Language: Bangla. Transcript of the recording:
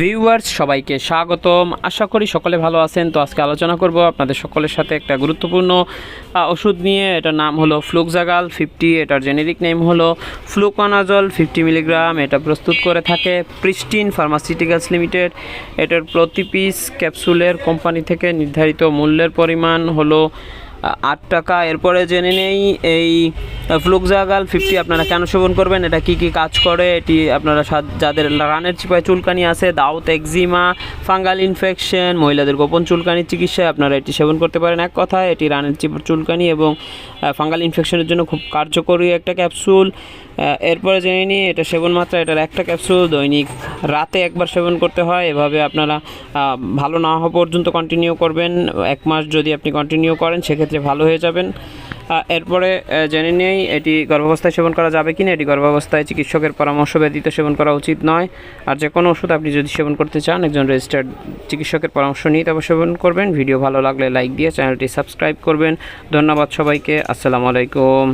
ভিউয়ার্স, সবাইকে স্বাগতম। আশা করি সকলে ভালো আছেন। তো আজকে আলোচনা করব আপনাদের সকলের সাথে একটা গুরুত্বপূর্ণ ওষুধ নিয়ে। এটার নাম হলো ফ্লুকজাগাল ফিফটি, এটার জেনেরিক নেম হলো ফ্লুকনাজল ফিফটি মিলিগ্রাম। এটা প্রস্তুত করে থাকে প্রিস্টিন ফার্মাসিউটিক্যালস লিমিটেড। এটার প্রতি পিস ক্যাপসুলের কোম্পানি থেকে নির্ধারিত মূল্যের পরিমাণ হলো আট টাকা। এরপরে জেনে নেই, এই ফ্লুকজাগাল ফিফটি আপনারা কেন সেবন করবেন? এটা কি কি কাজ করে? এটি আপনারা যাদের রানের চিপায় চুলকানি আছে দাউত একজিমা ফাঙ্গাল ইনফেকশন মহিলাদের গোপন চুলকানির চিকিৎসায় আপনারা এটি সেবন করতে পারেন। এক কথায়, এটি রানের চিপার চুলকানি এবং ফাঙ্গাল ইনফেকশনের জন্য খুব কার্যকরী একটা ক্যাপসুল এরপরে জেনে নিই, এটা সেবন মাত্রা, এটার একটা ক্যাপসুল দৈনিক রাতে একবার সেবন করতে হয়, এভাবে আপনারা ভালো না হওয়া পর্যন্ত কন্টিনিউ করবেন। এক মাস যদি আপনি কন্টিনিউ করেন, সেক্ষেত্রে ভালো হয়ে যাবেন। এরপরে জেনে নেই এটি গর্ভাবস্থায় সেবন করা যাবে কি না এটি গর্ভাবস্থায় চিকিৎসকের পরামর্শ ব্যতীত সেবন করা উচিত নয়। আর যে কোনো ওষুধ আপনি যদি সেবন করতে চান, একজন রেজিস্টার্ড চিকিৎসকের পরামর্শ নিয়ে তবে সেবন করবেন। ভিডিও ভালো লাগলে লাইক দিয়ে চ্যানেলটি সাবস্ক্রাইব করবেন। ধন্যবাদ সবাইকে, আসসালামু আলাইকুম।